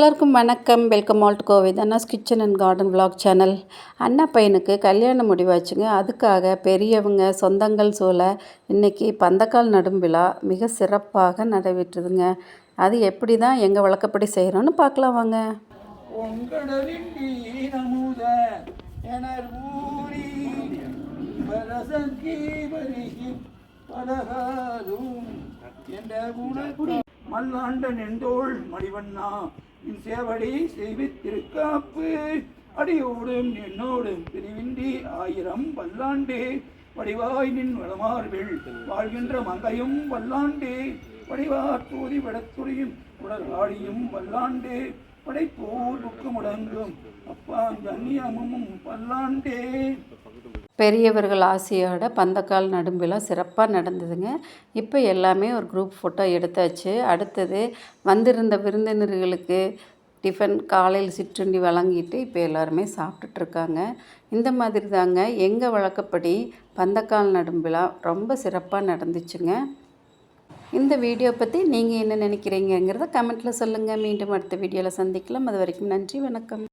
எல்லாருக்கும் வணக்கம். Welcome all to Kovai Anna's kitchen and garden vlog channel அண்ணா பையனுக்கு கல்யாணம் முடிவாச்சுங்க. அதுக்காக பெரியவங்க சொந்தங்கள் சூழ இன்னைக்கு பந்தக்கால் நடும் விழா மிக சிறப்பாக நடைபெற்றுதுங்க. அது எப்படி தான் எங்கள் வழக்கப்படி செய்கிறோன்னு பார்க்கலாம் வாங்க. பலகாலும் என்ற மல்லாண்ட நெந்தோள் மணிவண்ணா. சேவடி செய்வித்திருக்காப்பு அடியோடும் என்னோடும் பிரிவின்றி ஆயிரம் பல்லாண்டு வடிவாய் நின் வளமார்வில் வாழ்கின்ற மங்கையும் வல்லாண்டு. வடிவார் தூதி விடத்துறையும் உடல் ஆடியும் வல்லாண்டு. படைப்போர் புக்கு அப்பா பல்லாண்டே. பெரியவர்கள் ஆசையோட பந்தக்கால் நடும் சிறப்பாக நடந்ததுங்க. இப்போ எல்லாமே ஒரு குரூப் ஃபோட்டோ எடுத்தாச்சு. அடுத்தது வந்திருந்த விருந்தினர்களுக்கு டிஃபன் காலையில் சிற்றுண்டி வழங்கிட்டு இப்போ எல்லாருமே சாப்பிட்டுட்ருக்காங்க. இந்த மாதிரி தாங்க எங்கள் வழக்கப்படி பந்தக்கால் நடும்பிலா ரொம்ப சிறப்பாக நடந்துச்சுங்க. இந்த வீடியோ பற்றி நீங்கள் என்ன நினைக்கிறீங்கங்கிறத கமெண்ட்டில் சொல்லுங்கள் மீண்டும் அடுத்த வீடியோவில் சந்திக்கலாம். அது வரைக்கும் நன்றி வணக்கம்.